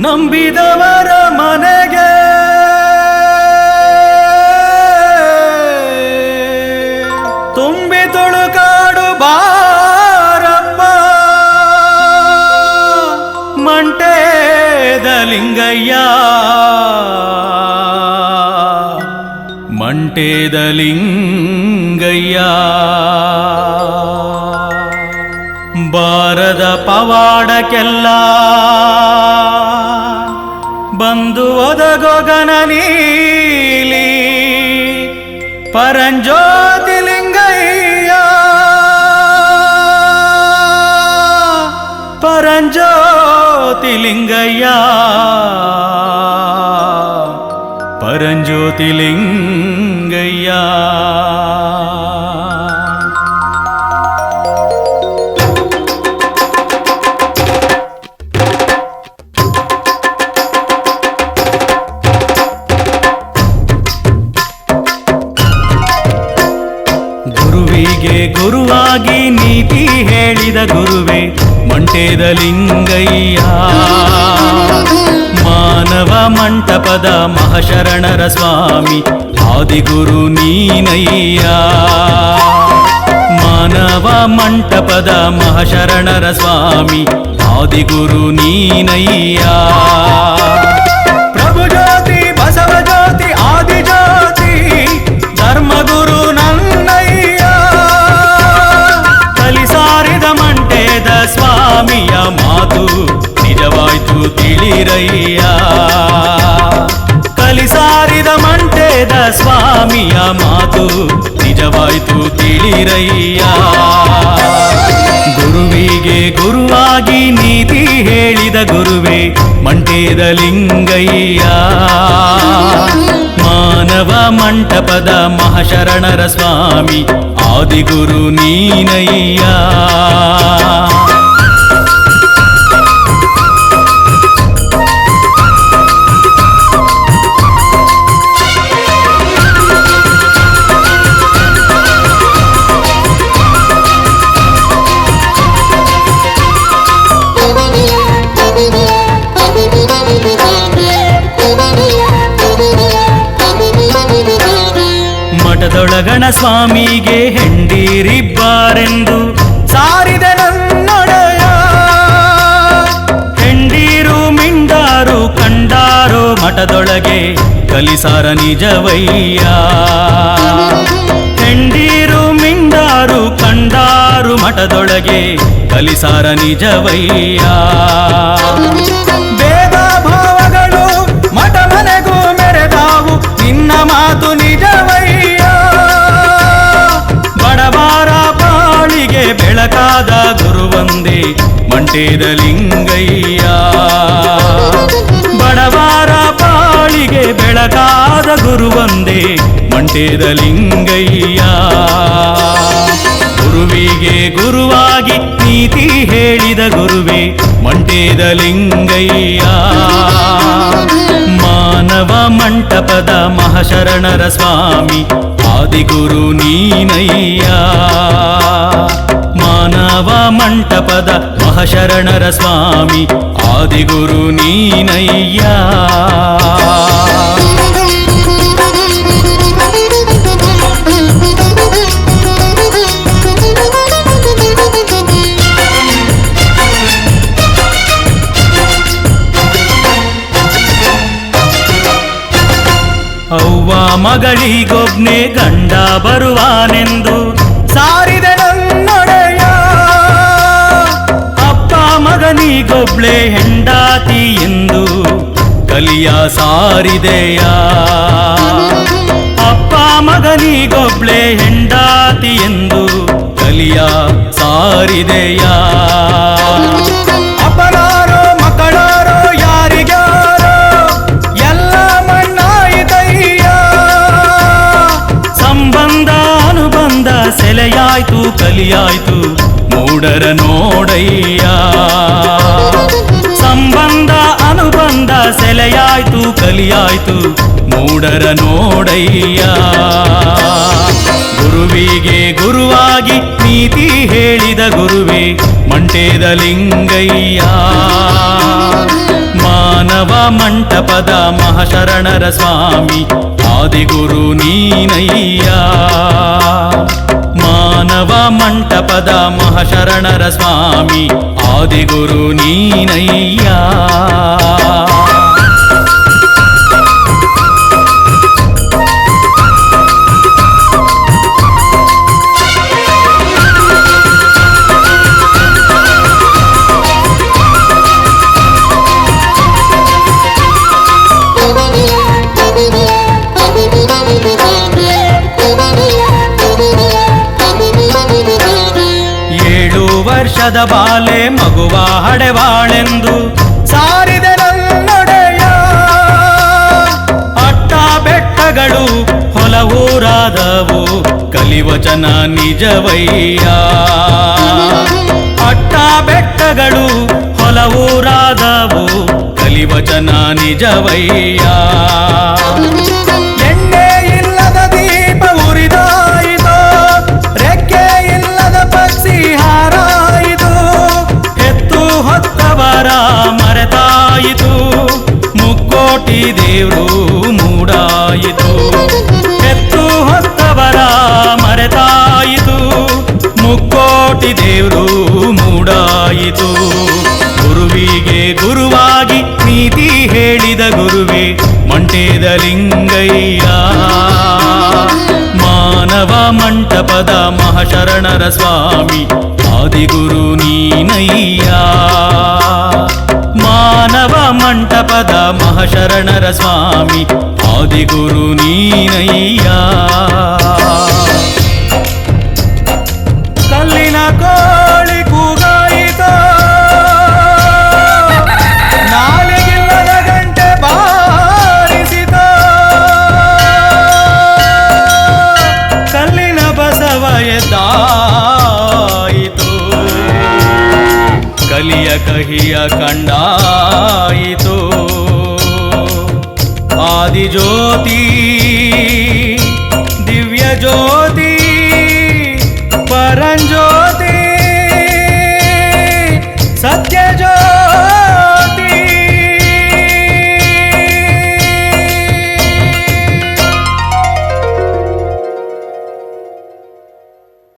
ನಂಬಿದವರ ಮನೆಗೆ. ತುಂಬಿ ತುಳುಕಾಡು ಬಾರಪ್ಪ. ಮಂಟೇದ ಲಿಂಗಯ್ಯ ಬಾರದ ಪವಾಡಕ್ಕೆಲ್ಲ ಬಂದು ಒದಗೊಗನ ನೀಲಿ ಪರಂಜ್ಯೋತಿ ಲಿಂಗಯ್ಯ ಪರಂಜ್ಯೋತಿ ಗುರುವಿಗೆ ನೀತಿ ಹೇಳಿದ ಗುರುವೆ ಮಂಟೇದ ಲಿಂಗಯ್ಯ. ಮಾನವ ಮಂಟಪದ ಮಹಾಶರಣರ ಸ್ವಾಮಿ, ಆದಿಗುರು ನೀನಯ್ಯ. ಮಾನವ ಮಂಟಪದ ಮಹಾಶರಣರ ಸ್ವಾಮಿ, ಆದಿಗುರು ನೀನಯ್ಯ. ತಿಳಿರಯ್ಯ ಕಲಿಸಾರಿದ ಮಂಟೇದ ಸ್ವಾಮಿಯ ಮಾತು ನಿಜವಾಯ್ತು ತಿಳಿರಯ್ಯ. ಗುರುವಿಗೆ ಗುರುವಾಗಿ ನೀತಿ ಹೇಳಿದ ಗುರುವೆ ಮಂಟೇದ ಲಿಂಗಯ್ಯ. ಮಾನವ ಮಂಟಪದ ಮಹಾಶರಣರ ಸ್ವಾಮಿ ಆದಿಗುರು ನೀನಯ್ಯ. ಮಠದೊಳಗಣ ಸ್ವಾಮಿಗೆ ಹೆಂಡೀರಿಬ್ಬಾರೆಂದು ಸಾರಿದ ನನ್ನೊಡೆಯ. ಹೆಂಡೀರು ಮಿಂಡಾರು ಕಂಡಾರು ಮಠದೊಳಗೆ ಕಲಿಸಾರ ನಿಜವಯ್ಯ. ಹೆಂಡೀರು ಮಿಂಡಾರು ಕಂಡಾರು ಮಠದೊಳಗೆ ಕಲಿಸಾರ ನಿಜವಯ್ಯ. ಗುರುವಂದೇ ಮಂಟೇದ ಲಿಂಗಯ್ಯ ಬಡವಾರ ಪಾಳಿಗೆ ಬೆಳಕಾದ ಗುರುವಂದೆ ಮಂಟೇದ ಲಿಂಗಯ್ಯ ಗುರುವಿಗೆ ಗುರುವಾಗಿ ನೀತಿ ಹೇಳಿದ ಗುರುವೆ ಮಂಟೇದ ಲಿಂಗಯ್ಯ ಮಾನವ ಮಂಟಪದ ಮಹಾಶರಣರ ಸ್ವಾಮಿ, ಆದಿಗುರು ನೀನಯ್ಯ. ಮಾನವ ಮಂಟಪದ ಮಹಾಶರಣರ ಸ್ವಾಮಿ ಆದಿಗುರು ನೀನಯ್ಯ ಅವ್ವ ಮಗಳಿಗೊಬ್ನೇ ಗಂಡ ಬರುವಾನೆಂದು ಸಾರಿದೆ ಮಗನಿಗೊಬ್ಳೆ ಹೆಂಡಾತಿ ಎಂದು ಕಲಿಯ ಸಾರಿದೆಯ? ಅಪ್ಪ ಮಗನಿಗೊಬ್ಳೆ ಹೆಂಡಾತಿ ಎಂದು ಕಲಿಯ ಸಾರಿದೆಯ? ಸೆಲೆಯಾಯ್ತು ಕಲಿಯಾಯ್ತು ಮೂಡರ ನೋಡಯ್ಯ? ಕಲಿಯಾಯ್ತು ಮೂಡರ ನೋಡಯ್ಯ. ಗುರುವಿಗೆ ಗುರುವಾಗಿ ನೀತಿ ಹೇಳಿದ ಗುರುವೆ ಮಂಟೇದ ಲಿಂಗಯ್ಯ. ಮಾನವ ಮಂಟಪದ ಮಹಾಶರಣರ ಸ್ವಾಮಿ ಆದಿಗುರು ನೀನಯ್ಯ. ಮಾನವ ಮಂಟಪದ ಮಹಾಶರಣರ ಸ್ವಾಮಿ ಆದಿಗುರು ನೀನಯ್ಯ. ವರ್ಷದ ಬಾಲೆ ಮಗುವ ಹಡೆವಾಳೆಂದು ಸಾರಿದೆ ನನ್ನೊಡೆಯ. ಅಟ್ಟ ಬೆಟ್ಟಗಳು ಹೊಲವೂರಾದವು ಕಲಿವಚನ ನಿಜವಯ್ಯ. ಅಟ್ಟ ಬೆಟ್ಟಗಳು ಹೊಲವೂರಾದವು ಕಲಿವಚನ ನಿಜವಯ್ಯ. ಹೊತ್ತವರ ಮರೆತಾಯಿತು. ಮುಕ್ಕೋಟಿ ದೇವ್ರು ಮೂಡಾಯಿತು. ಎತ್ತು ಹೊತ್ತವರ ಮರೆತಾಯಿತು. ಮುಕ್ಕೋಟಿ ದೇವ್ರು ಮೂಡಾಯಿತು. ಗುರುವಿಗೆ ಗುರುವಾಗಿ ನೀತಿ ಹೇಳಿದ ಗುರುವೇ ಮಂಟೇದ ಲಿಂಗಯ್ಯ. ಮಾನವ ಮಂಟಪದ ಮಹಾಶರಣರ ಸ್ವಾಮಿ, ಆದಿಗುರು ಮಹಾಶರಣರ ಸ್ವಾಮಿ, ಆದಿಗುರು ನೀನಯ್ಯ. ಕಲ್ಲಿನ ಕೋಳಿ ಕೂಗಾಯಿತೋ. ನಾಲಿಗಿಲ್ಲದ ಗಂಟೆ ಬಾರಿಸಿತ. ಕಲ್ಲಿನ ಬಸವ ಎದ್ದಾಯಿತು. ಕಲಿಯ ಕಹಿಯ ಕಂಡಾಯಿತು. ఆదిజ్యోతి దివ్యజ్యోతి పరంజ్యోతి సత్యజ్యోతి.